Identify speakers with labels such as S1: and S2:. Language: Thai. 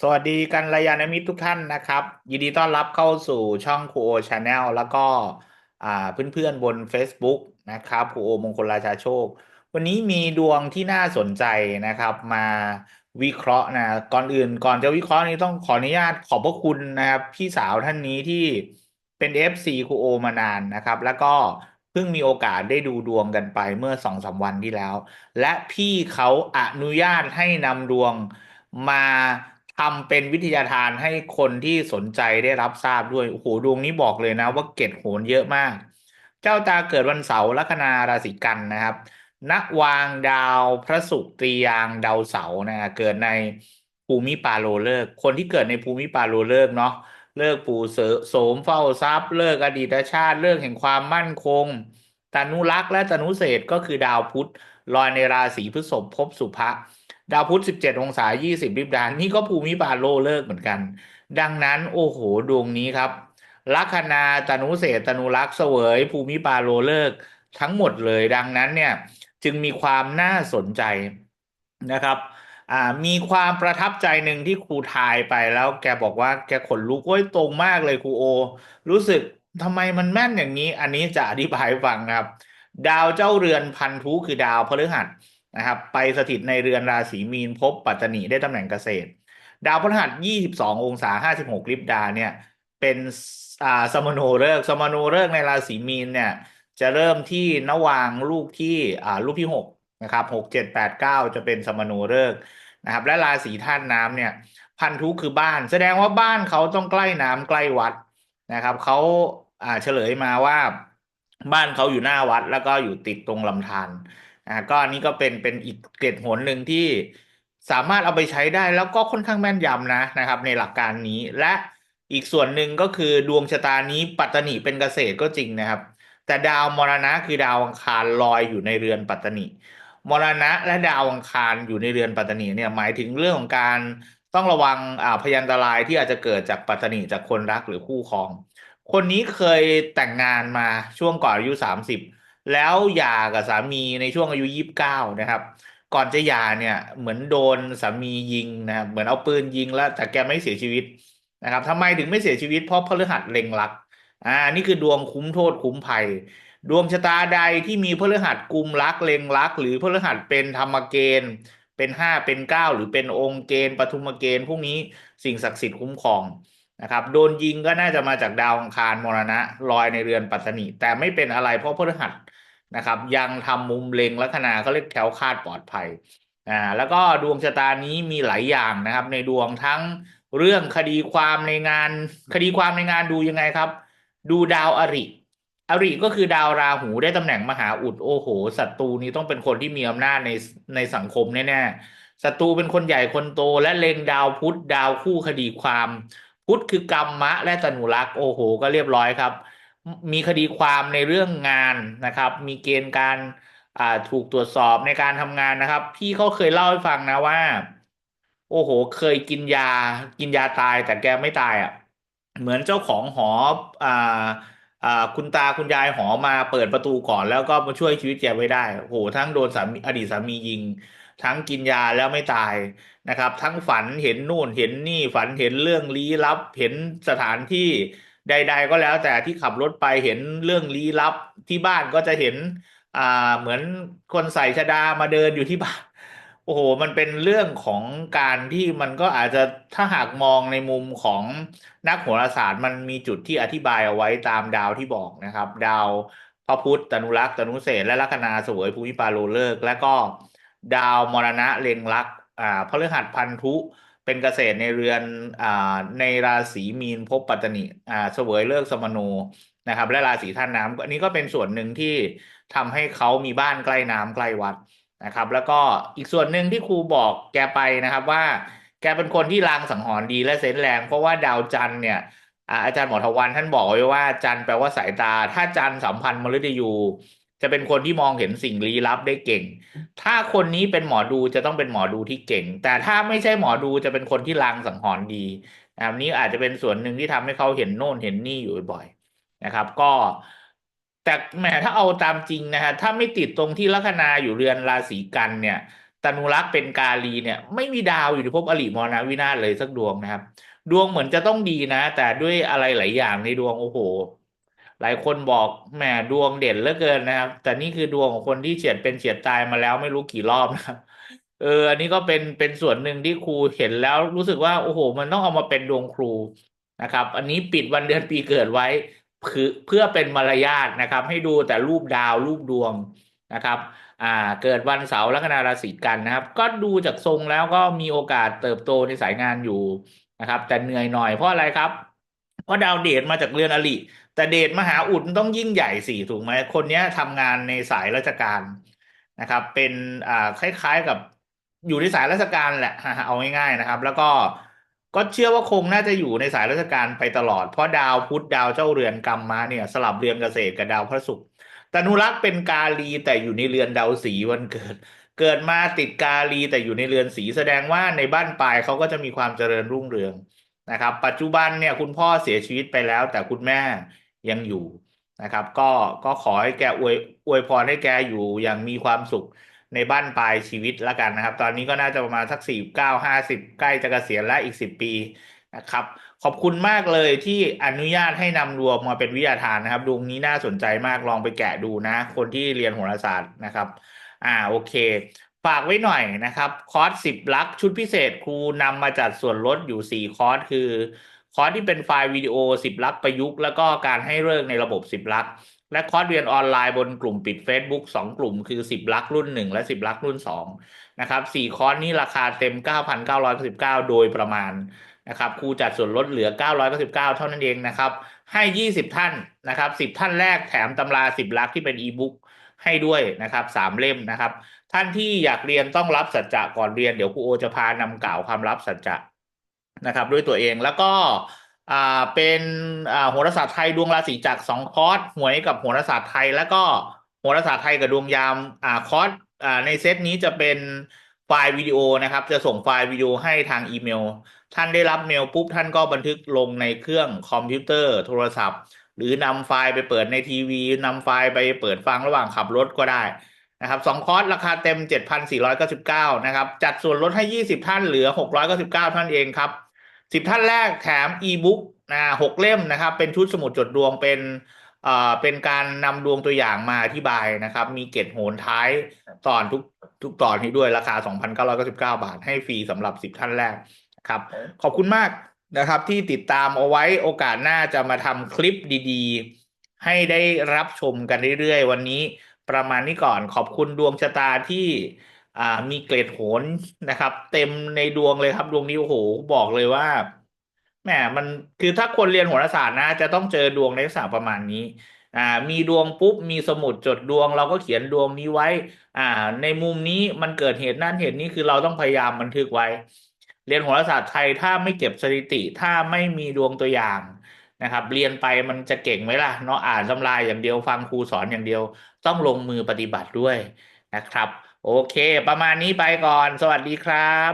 S1: สวัสดีกันรยานมิตรทุกท่านนะครับ ยินดีต้อนรับเข้าสู่ช่องครูโอชาแนลแล้วก็อ่าเพื่อนๆบน Facebook นะครับครูโอมงคลราชาโชค วันนี้มีดวงที่น่าสนใจนะครับ มาวิเคราะห์นะก่อนอื่นก่อนจะวิเคราะห์นี้ต้องขออนุญาตขอบพระคุณนะครับพี่สาวท่านนี้ที่เป็น FC ครูโอมานานนะครับ แล้วก็เพิ่งมีโอกาสได้ดูดวงกันไปเมื่อสองสามวันที่แล้ว และพี่เขาอนุญาตให้นำดวงมา ทำเป็นวิทยาทานให้คนที่สนใจได้รับทราบด้วย โอ้โห ดวงนี้บอกเลยนะว่าเกร็ดโหนเยอะมาก เจ้าตาเกิดวันเสาร์ลัคนาราศีกันนะครับณวางดาวพระศุกร์ตรียางดาวเสาร์นะ เกิดในภูมิปาโลฤกษ์คนที่เกิดในภูมิปาโลฤกษ์เนาะ เลิกปู่เสโสมเฝ้าทรัพย์ เลิกอดีตชาติ เลิกแห่งความมั่นคงตนุรักษ์และตนุเศษก็คือดาวพุธลอยในราศีพฤษภภพสุภะ ดาวพุธ 17 องศา 20ลิบดานนี่ก็ภูมิปาโลฤกษ์เหมือนกัน ดังนั้นโอ้โห ดวงนี้ครับ ลัคนาตนุเศษตนุรักษ์เสวย ภูมิปาโลฤกษ์ทั้งหมดเลยดังนั้นเนี่ยจึงมีความน่าสนใจนะครับมีความประทับใจหนึ่งที่ครูทายไปแล้วแกบอกว่าแกขนลุกโอ้ยตรงมากเลยครูโอ รู้สึกทำไมมันแม่นอย่างนี้ อันนี้จะอธิบายฟังครับ ดาวเจ้าเรือนพันธุคือดาวพฤหัส นะครับ ไปสถิตในเรือนราศีมีนภพปัตตนิได้ตำแหน่งเกษตร ดาวพฤหัส 22 องศา 56 ลิบดาเนี่ย เป็นอ่าสมโนฤกษ์สมโนฤกษ์ในราศีมีนเนี่ย จะเริ่มที่นวางลูกที่อ่าลูกที่หกนะครับหกเจ็ดแปดเก้าจะเป็นสมโนฤกษ์นะครับ และราศีธาตุน้ำเนี่ย พันธุคือบ้าน แสดงว่าบ้านเขาต้องใกล้น้ำใกล้วัดนะครับเขาอ่าเฉลยมาว่าบ้านเขาอยู่หน้าวัดแล้วก็อยู่ติดตรงลำธาร อ่าก็อันนี้ก็เป็นเป็นอีกเกร็ดหนหนึ่งที่สามารถเอาไปใช้ได้แล้วก็ค่อนข้างแม่นยำนะนะครับ ในหลักการนี้และอีกส่วนหนึ่งก็คือดวงชะตานี้ปัตตนิเป็นเกษตรก็จริงนะครับ แต่ดาวมรณะคือดาวอังคารลอยอยู่ในเรือนปัตตนิมรณะและดาวอังคารอยู่ในเรือนปัตตนิเนี่ยหมายถึงเรื่องของการต้องระวังอ่าพยันตรายที่อาจจะเกิดจากปัตตนิจากคนรักหรือคู่ครอง คนนี้เคยแต่งงานมาช่วงก่อนอายุสามสิบ แล้วหย่ากับสามีในช่วงอายุยี่สิบเก้านะครับ ก่อนจะหย่าเนี่ยเหมือนโดนสามียิงนะครับเหมือนเอาปืนยิงแล้วแต่แกไม่เสียชีวิตนะครับทำไมถึงไม่เสียชีวิตเพราะพฤหัสเล็งรักอ่านี่คือดวงคุ้มโทษคุ้มภัย ดวงชะตาใดที่มีพฤหัสกุมรักเล็งรัก หรือพฤหัสเป็นธรรมเกณฑ์เป็นห้าเป็นเก้าหรือเป็นองค์เกณฑ์ปฐุมเกณฑ์พวกนี้สิ่งศักดิ์สิทธิ์คุ้มครองนะครับโดนยิงก็น่าจะมาจากดาวอังคารมรณะลอยในเรือนปัตตนิแต่ไม่เป็นอะไรเพราะพฤหัส นะครับ ยังทำมุมเล็งลัคนาเขาเรียกแคล้วคาดปลอดภัยอ่าแล้วก็ดวงชะตานี้มีหลายอย่างนะครับ ในดวงทั้งเรื่องคดีความในงาน คดีความในงานดูยังไงครับ ดูดาวอริอริก็คือดาวราหูได้ตำแหน่งมหาอุดโอ้โหศัตรูนี้ต้องเป็นคนที่มีอำนาจในในสังคมแน่ๆศัตรูเป็นคนใหญ่คนโตและเล็งดาวพุธดาวคู่คดีความ พุธคือกรรมะและตนุรักษ์โอ้โห ก็เรียบร้อยครับ มีคดีความในเรื่องงานนะครับ มีเกณฑ์การถูกตรวจสอบในการทำงานนะครับ พี่เขาเคยเล่าให้ฟังนะว่า โอ้โห เคยกินยากินยาตายแต่แกไม่ตายอะ เหมือนเจ้าของหออ่าอ่าคุณตาคุณยายหอมาเปิดประตูก่อนแล้วก็มาช่วยชีวิตแกไว้ได้โอ้โหทั้งโดนสามีอดีตสามียิง ทั้งกินยาแล้วไม่ตายนะครับ ทั้งฝันเห็นนู่นเห็นนี่ฝันเห็นเรื่องลี้ลับเห็นสถานที่ ใด ๆ ก็แล้วแต่ที่ขับรถไปเห็นเรื่องลี้ลับที่บ้านก็จะเห็นอ่าเหมือนคนใส่ชดามาเดินอยู่ที่บ้านโอ้โห มันเป็นเรื่องของการที่มันก็อาจจะถ้าหากมองในมุมของนักโหราศาสตร์มันมีจุดที่อธิบายเอาไว้ตามดาวที่บอกนะครับ ดาวพระพุทธตนุรักษ์ตนุเศษและลัคนาสวยภูมิปาโลฤกษ์และก็ดาวมรณะเล็งลักอ่าพฤหัสพันธุ เป็นเกษตรในเรือนอ่าในราศีมีนภพปัตตนิอ่าเสวยเลิกสมโนนะครับ และราศีธาตุน้ำอันนี้ก็เป็นส่วนหนึ่งที่ทำให้เขามีบ้านใกล้น้ำใกล้วัดนะครับ แล้วก็อีกส่วนหนึ่งที่ครูบอกแกไปนะครับว่า แกเป็นคนที่ลางสังหรณ์ดีและเซนแรง เพราะว่าดาวจันทร์เนี่ยอ่าอาจารย์หมอทวันท่านบอกไว้ว่าจันทร์แปลว่าสายตา ถ้าจันทร์สัมพันธ์มฤตยู จะเป็นคนที่มองเห็นสิ่งลี้ลับได้เก่ง ถ้าคนนี้เป็นหมอดูจะต้องเป็นหมอดูที่เก่ง แต่ถ้าไม่ใช่หมอดูจะเป็นคนที่ลางสังหรณ์ดีนะครับนี้อาจจะเป็นส่วนหนึ่งที่ทำให้เขาเห็นโน่นเห็นนี่อยู่บ่อยนะครับ ก็แต่แหมถ้าเอาตามจริงนะฮะถ้าไม่ติดตรงที่ลัคนาอยู่เรือนราศีกันเนี่ยตนุรักษ์เป็นกาลีเนี่ย ไม่มีดาวอยู่ในภพอริมรณวินาศเลยสักดวงนะครับ ดวงเหมือนจะต้องดีนะ แต่ด้วยอะไรหลายอย่างในดวงโอ้โห หลายคนบอกแหมดวงเด่นเหลือเกินนะครับ แต่นี่คือดวงของคนที่เฉียดเป็นเฉียดตายมาแล้วไม่รู้กี่รอบนะครับเออ อันนี้ก็เป็นเป็นส่วนหนึ่งที่ครูเห็นแล้วรู้สึกว่าโอ้โห มันต้องเอามาเป็นดวงครูนะครับ อันนี้ปิดวันเดือนปีเกิดไว้เพื่อเพื่อเป็นมารยาทนะครับ ให้ดูแต่รูปดาวรูปดวงนะครับ อ่า เกิดวันเสาร์ลัคนาราศีกันนะครับ ก็ดูจากทรงแล้วก็มีโอกาสเติบโตในสายงานอยู่นะครับ แต่เหนื่อยหน่อยเพราะอะไรครับ เพราะดาวเดชมาจากเรือนอริแต่เดชมหาอุดมันต้องยิ่งใหญ่สิถูกไหมคนนี้ทำงานในสายราชการนะครับ เป็นอ่าคล้าย ๆกับอยู่ในสายราชการแหละเอาง่ายๆนะครับ แล้วก็ก็เชื่อว่าคงน่าจะอยู่ในสายราชการไปตลอด เพราะดาวพุธดาวเจ้าเรือนกรรมมาเนี่ย สลับเรือนเกษตรกับดาวพระศุกร์ตนุรักษ์เป็นกาลีแต่อยู่ในเรือนดาวสีวันเกิด เกิดมาติดกาลีแต่อยู่ในเรือนสีแสดงว่าในบ้านปลายเขาก็จะมีความเจริญรุ่งเรือง นะครับ ปัจจุบันเนี่ยคุณพ่อเสียชีวิตไปแล้ว แต่คุณแม่ยังอยู่นะครับ ก็ก็ขอให้แกอวยอวยพรให้แกอยู่อย่างมีความสุขในบ้านปลายชีวิตละกันนะครับ ตอนนี้ก็น่าจะประมาณสักสี่เก้าห้าสิบใกล้จะเกษียณแล้วอีกสิบปีนะครับ ขอบคุณมากเลยที่อนุญาตให้นำดวงมาเป็นวิทยาทานนะครับดวงนี้น่าสนใจมากลองไปแกะดูนะ คนที่เรียนโหราศาสตร์นะครับ อ่าโอเค ฝากไว้หน่อยนะครับ คอร์สสิบลักชุดพิเศษครูนำมาจัดส่วนลดอยู่สี่คอร์สคือคอร์สที่เป็นไฟล์วิดีโอสิบลักประยุกต์แล้วก็การให้เลิกในระบบสิบลักและคอร์สเรียนออนไลน์บนกลุ่มปิด Facebook สองกลุ่มคือสิบลักรุ่นหนึ่งและสิบลักรุ่นสองนะครับสี่คอร์สนี้ราคาเต็มเก้าพันเก้าร้อยสิบเก้าโดยประมาณ นะครับครูจัดส่วนลดเหลือเก้าร้อยสิบเท่านั้นเองนะครับ ให้ยี่สิบท่านนะครับสิบท่านแรกแถมตำราสิบลักที่เป็นอีบุ๊กให้ด้วยนะครับสามเล่มนะครับ ท่านที่อยากเรียนต้องรับสัจจะก่อนเรียนเดี๋ยวครูโอจะพานำกล่าวความลับสัจจะนะครับ ด้วยตัวเองแล้วก็อ่าเป็นอ่าโหราศาสตร์ไทยดวงราศีจักสองคอร์สหวยกับโหราศาสตร์ไทย แล้วก็โหราศาสตร์ไทยกับดวงยามอ่าคอร์สอ่าในเซตนี้จะเป็น ไฟล์วิดีโอนะครับ จะส่งไฟล์วิดีโอให้ทางอีเมล ท่านได้รับเมลปุ๊บท่านก็บันทึกลงในเครื่องคอมพิวเตอร์โทรศัพท์ หรือนำไฟล์ไปเปิดในทีวีนำไฟล์ไปเปิดฟังระหว่างขับรถก็ได้นะครับสองคอร์สราคาเต็ม 7,499 นะครับ จัดส่วนลดให้ 20 ท่านเหลือ 699 ท่านเองครับ 10 ท่านแรกแถมอีบุ๊กนะหกเล่มนะครับ เป็นชุดสมุดจดดวงเป็น เอ่อเป็นการนำดวงตัวอย่างมาอธิบายนะครับ มีเกตโหนท้ายตอนทุกทุกตอนนี้ด้วยราคา 2,999 บาท ให้ฟรีสำหรับ 10 ท่านแรกครับ ขอบคุณมากนะครับที่ติดตามเอาไว้โอกาสหน้าจะมาทำคลิปดีๆ ให้ได้รับชมกันเรื่อยๆ วันนี้ประมาณนี้ก่อนขอบคุณดวงชะตาที่อ่ามีเกรดโหนนะครับ เต็มในดวงเลยครับดวงนี้โอ้โหบอกเลยว่า แหมมันคือถ้าคนเรียนโหราศาสตร์นะ จะต้องเจอดวงในลักษณะประมาณนี้อ่ามีดวงปุ๊บมีสมุดจดดวง เราก็เขียนดวงนี้ไว้ อ่า ในมุมนี้มันเกิดเหตุนั่นเหตุนี้คือเราต้องพยายามบันทึกไว้ เรียนโหราศาสตร์ไทยถ้าไม่เก็บสถิติ ถ้าไม่มีดวงตัวอย่างนะครับ เรียนไปมันจะเก่งไหมล่ะเนาะอ่านตำราอย่างเดียวฟังครูสอนอย่างเดียว ต้องลงมือปฏิบัติด้วยนะครับ โอเค ประมาณนี้ไปก่อน สวัสดีครับ